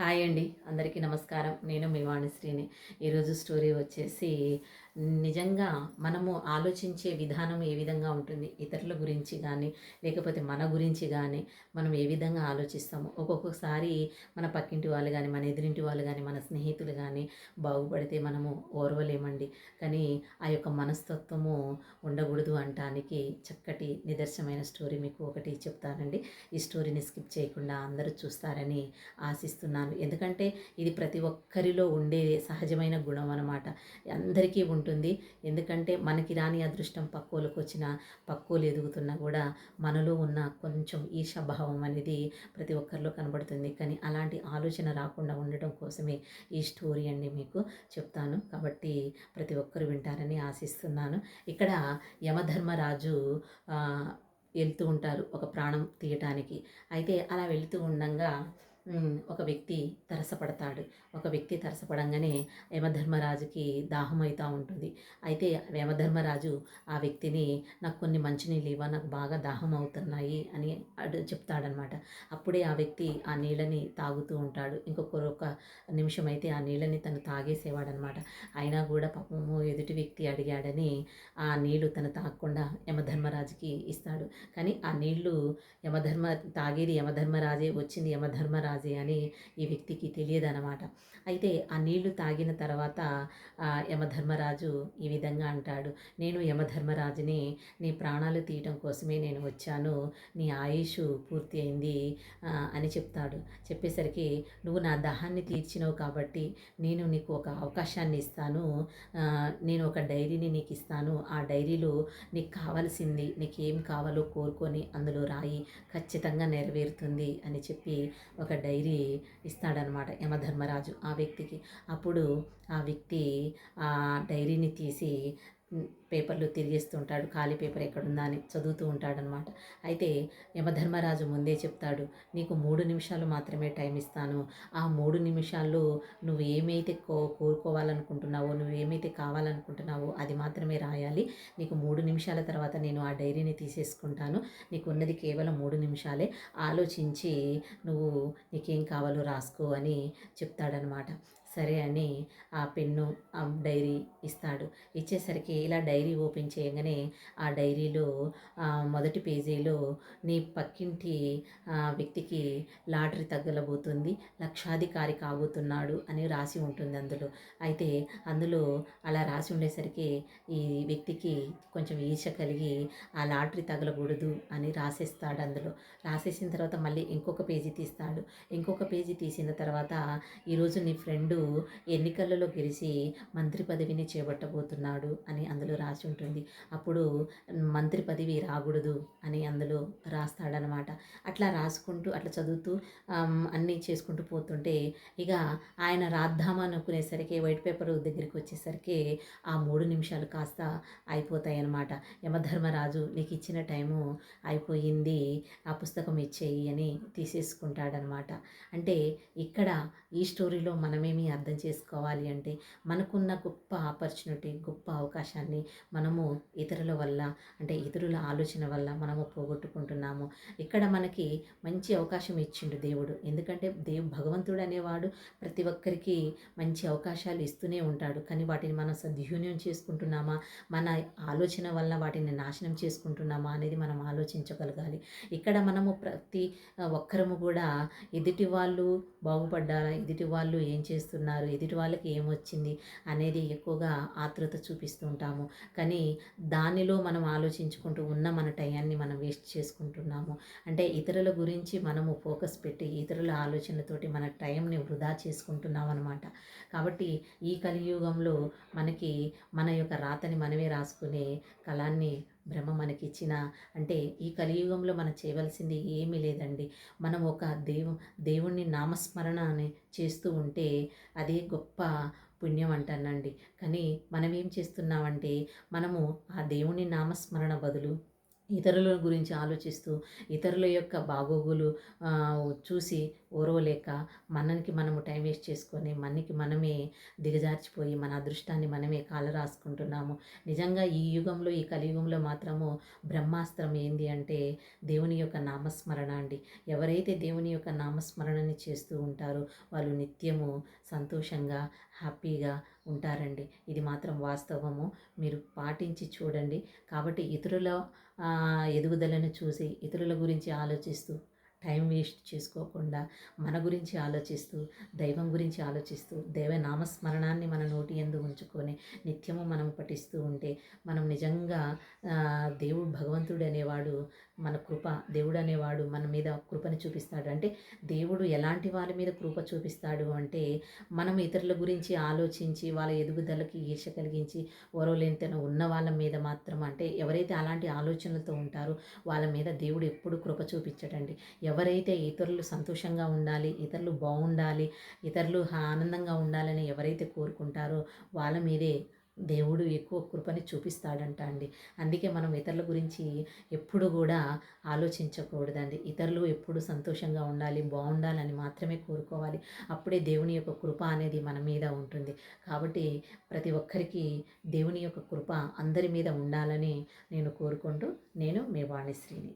Hi అండి. అందరికీ నమస్కారం. నేను మీ వాణిశ్రీని. ఈరోజు స్టోరీ వచ్చేసి నిజంగా మనము ఆలోచించే విధానం ఏ విధంగా ఉంటుంది? ఇతరుల గురించి కానీ లేకపోతే మన గురించి కానీ మనం ఏ విధంగా ఆలోచిస్తాము? ఒక్కొక్కసారి మన పక్కింటి వాళ్ళు కానీ మన ఎదురింటి వాళ్ళు కానీ మన స్నేహితులు కానీ బాగుపడితే మనము ఓర్వలేమండి. కానీ ఆ యొక్క మనస్తత్వము ఉండకూడదు అంటానికి చక్కటి నిదర్శనమైన స్టోరీ మీకు ఒకటి చెప్తానండి. ఈ స్టోరీని స్కిప్ చేయకుండా అందరూ చూస్తారని ఆశిస్తున్నాను. ఎందుకంటే ఇది ప్రతి ఒక్కరిలో ఉండే సహజమైన గుణం అనమాట అందరికీ ఉంటుంది. ఎందుకంటే మనకి రాని అదృష్టం పక్కోలకు వచ్చిన పక్కోలు ఎదుగుతున్నా కూడా మనలో ఉన్న కొంచెం ఈర్షభావం అనేది ప్రతి ఒక్కరిలో కనబడుతుంది. కానీ అలాంటి ఆలోచన రాకుండా ఉండటం కోసమే ఈ స్టోరీ అండి మీకు చెప్తాను. కాబట్టి ప్రతి ఒక్కరు వింటారని ఆశిస్తున్నాను. ఇక్కడ యమధర్మరాజు వెళ్తూ ఉంటారు ఒక ప్రాణం తీయటానికి. అయితే అలా వెళ్తూ ఉండంగా ఒక వ్యక్తి తరసపడతాడు. ఒక వ్యక్తి తరసపడంగానే యమధర్మరాజుకి దాహం అవుతూ ఉంటుంది. అయితే యమధర్మరాజు ఆ వ్యక్తిని నాకు కొన్ని మంచినీళ్ళు ఇవ్వ నాకు బాగా దాహం అవుతున్నాయి అని అడు చెప్తాడనమాట అప్పుడే ఆ వ్యక్తి ఆ నీళ్ళని తాగుతూ ఉంటాడు. ఇంకొక ఒక నిమిషం అయితే ఆ నీళ్ళని తను తాగేసేవాడనమాట అయినా కూడా పాపము ఎదుటి వ్యక్తి అడిగాడని ఆ నీళ్ళు తను తాగకుండా యమధర్మరాజుకి ఇస్తాడు. కానీ ఆ నీళ్ళు యమధర్మ తాగేది యమధర్మరాజే వచ్చింది యమధర్మరాజు అని ఈ వ్యక్తికి తెలియదన్నమాట. అయితే ఆ నీళ్ళు తాగిన తర్వాత యమధర్మరాజు ఈ విధంగా అంటాడు నేను యమధర్మరాజుని నీ ప్రాణాలు తీయటం కోసమే నేను వచ్చాను నీ ఆయుష్ పూర్తి అయింది అని చెప్తాడు. చెప్పేసరికి నువ్వు నా దాహాన్ని తీర్చినావు కాబట్టి నేను నీకు ఒక అవకాశాన్ని ఇస్తాను నేను ఒక డైరీని నీకు ఇస్తాను. ఆ డైరీలో నీకు కావాల్సింది నీకు ఏం కావాలో కోరుకొని అందులో రాయి ఖచ్చితంగా నెరవేరుతుంది అని చెప్పి ఒక డైరీ ఇస్తాడనమాట యమధర్మరాజు ఆ వ్యక్తికి. అప్పుడు ఆ వ్యక్తి ఆ డైరీని తీసి పేపర్లు తిరిగిస్తూ ఉంటాడు. ఖాళీ పేపర్ ఎక్కడుందా అని చదువుతూ ఉంటాడనమాట. అయితే యమధర్మరాజు ముందే చెప్తాడు నీకు మూడు నిమిషాలు మాత్రమే టైం ఇస్తాను. ఆ మూడు నిమిషాల్లో నువ్వు ఏమైతే కో కోరుకోవాలనుకుంటున్నావో నువ్వు ఏమైతే కావాలనుకుంటున్నావో అది మాత్రమే రాయాలి. నీకు మూడు నిమిషాల తర్వాత నేను ఆ డైరీని తీసేసుకుంటాను. నీకు ఉన్నది కేవలం మూడు నిమిషాలే. ఆలోచించి నువ్వు నీకేం కావాలో రాసుకో అని చెప్తాడనమాట. సరే అని ఆ పెన్ను ఆ డైరీ ఇస్తాడు. ఇచ్చేసరికి ఇలా డైరీ ఓపెన్ చేయగానే ఆ డైరీలో మొదటి పేజీలో నీ పక్కింటి వ్యక్తికి లాటరీ తగ్గలబోతుంది లక్షాధికారి కాబోతున్నాడు అని రాసి ఉంటుంది అందులో. అయితే అందులో అలా రాసి ఉండేసరికి ఈ వ్యక్తికి కొంచెం ఈర్ష కలిగి ఆ లాటరీ తగలకూడదు అని రాసేస్తాడు అందులో. రాసేసిన తర్వాత మళ్ళీ ఇంకొక పేజీ తీస్తాడు. ఇంకొక పేజీ తీసిన తర్వాత ఈరోజు నీ ఫ్రెండు ఎన్నికలలో గెలిచి మంత్రి పదవిని చేపట్టబోతున్నాడు అని అందులో రాసి ఉంటుంది. అప్పుడు మంత్రి పదవి రాకూడదు అని అందులో రాస్తాడనమాట అట్లా రాసుకుంటూ అట్లా చదువుతూ అన్నీ చేసుకుంటూ పోతుంటే ఇక ఆయన రాద్దామా అనుకునేసరికి వైట్ పేపర్ దగ్గరికి వచ్చేసరికి ఆ మూడు నిమిషాలు కాస్త అయిపోతాయి అన్నమాట యమధర్మరాజు నీకు ఇచ్చిన టైము అయిపోయింది ఆ పుస్తకం ఇచ్చేయి అని తీసేసుకుంటాడనమాట అంటే ఇక్కడ ఈ స్టోరీలో మనమేమి అర్థం చేసుకోవాలి అంటే మనకున్న గొప్ప ఆపర్చునిటీ గొప్ప అవకాశాన్ని మనము ఇతరుల వల్ల అంటే ఇతరుల ఆలోచన వల్ల మనము పోగొట్టుకుంటున్నాము. ఇక్కడ మనకి మంచి అవకాశం ఇచ్చిండు దేవుడు. ఎందుకంటే దేవు భగవంతుడు అనేవాడు ప్రతి ఒక్కరికి మంచి అవకాశాలు ఇస్తూనే ఉంటాడు. కానీ వాటిని మనం సద్వినియోగం చేసుకుంటున్నామా? మన ఆలోచన వల్ల వాటిని నాశనం చేసుకుంటున్నామా అనేది మనం ఆలోచించగలగాలి. ఇక్కడ మనము ప్రతి ఒక్కరము కూడా ఎదుటి వాళ్ళు బాగుపడ్డారా? ఎదుటి వాళ్ళు ఏం చేస్తున్నారు? ఎదుటి వాళ్ళకి ఏమొచ్చింది అనేది ఎక్కువగా ఆతృత చూపిస్తూ ఉంటాము. కానీ దానిలో మనం ఆలోచించుకుంటూ ఉన్న మన టయాన్ని మనం వేస్ట్ చేసుకుంటున్నాము. అంటే ఇతరుల గురించి మనము ఫోకస్ పెట్టి ఇతరుల ఆలోచనతోటి మన టైంని వృధా చేసుకుంటున్నాం అనమాట కాబట్టి ఈ కలియుగంలో మనకి మన యొక్క రాతని మనమే రాసుకునే కళాన్ని బ్రహ్మ మనకిచ్చిన అంటే ఈ కలియుగంలో మనం చేయవలసింది ఏమీ లేదండి. మనం ఒక దేవు దేవుణ్ణి నామస్మరణ అని చేస్తూ ఉంటే అది గొప్ప పుణ్యం అంటానండి. కానీ మనం ఏం చేస్తున్నామంటే మనము ఆ దేవుని నామస్మరణ బదులు ఇతరుల గురించి ఆలోచిస్తూ ఇతరుల యొక్క బాగోగులు చూసి ఓర్వలేక మనకి మనము టైం వేస్ట్ చేసుకొని మనకి మనమే దిగజార్చిపోయి మన అదృష్టాన్ని మనమే కాల రాసుకుంటున్నాము నిజంగా ఈ యుగంలో ఈ కలియుగంలో మాత్రము బ్రహ్మాస్త్రం ఏంది అంటే దేవుని యొక్క నామస్మరణ అండి. ఎవరైతే దేవుని యొక్క నామస్మరణని చేస్తూ ఉంటారో వాళ్ళు నిత్యము సంతోషంగా హ్యాపీగా ఉంటారండి. ఇది మాత్రం వాస్తవము. మీరు పాటించి చూడండి. కాబట్టి ఇతరుల ఎదుగుదలను చూసి ఇతరుల గురించి ఆలోచిస్తూ టైం వేస్ట్ చేసుకోకుండా మన గురించి ఆలోచిస్తూ దైవం గురించి ఆలోచిస్తూ దైవ నామస్మరణాన్ని మన నోటి ఎందు ఉంచుకొని నిత్యము మనం పఠిస్తూ ఉంటే మనం నిజంగా దేవుడు భగవంతుడు అనేవాడు మన కృప దేవుడు అనేవాడు మన మీద కృపని చూపిస్తాడు. అంటే దేవుడు ఎలాంటి వాళ్ళ మీద కృప చూపిస్తాడు అంటే మనం ఇతరుల గురించి ఆలోచించి వాళ్ళ ఎదుగుదలకి ఈర్ష కలిగించి ఓరవలేనితనం ఉన్న వాళ్ళ మీద మాత్రం అంటే ఎవరైతే అలాంటి ఆలోచనలతో ఉంటారో వాళ్ళ మీద దేవుడు ఎప్పుడు కృప చూపించడండి. ఎవరైతే ఇతరులు సంతోషంగా ఉండాలి ఇతరులు బాగుండాలి ఇతరులు ఆనందంగా ఉండాలని ఎవరైతే కోరుకుంటారో వాళ్ళ మీదే దేవుడు ఎక్కువ కృపని చూపిస్తాడంట అండి. అందుకే మనం ఇతరుల గురించి ఎప్పుడు కూడా ఆలోచించకూడదండి. ఇతరులు ఎప్పుడు సంతోషంగా ఉండాలి బాగుండాలని మాత్రమే కోరుకోవాలి. అప్పుడే దేవుని యొక్క కృప అనేది మన మీద ఉంటుంది. కాబట్టి ప్రతి ఒక్కరికి దేవుని యొక్క కృప అందరి మీద ఉండాలని నేను కోరుకుంటూ నేను మీ వాణిశ్రీని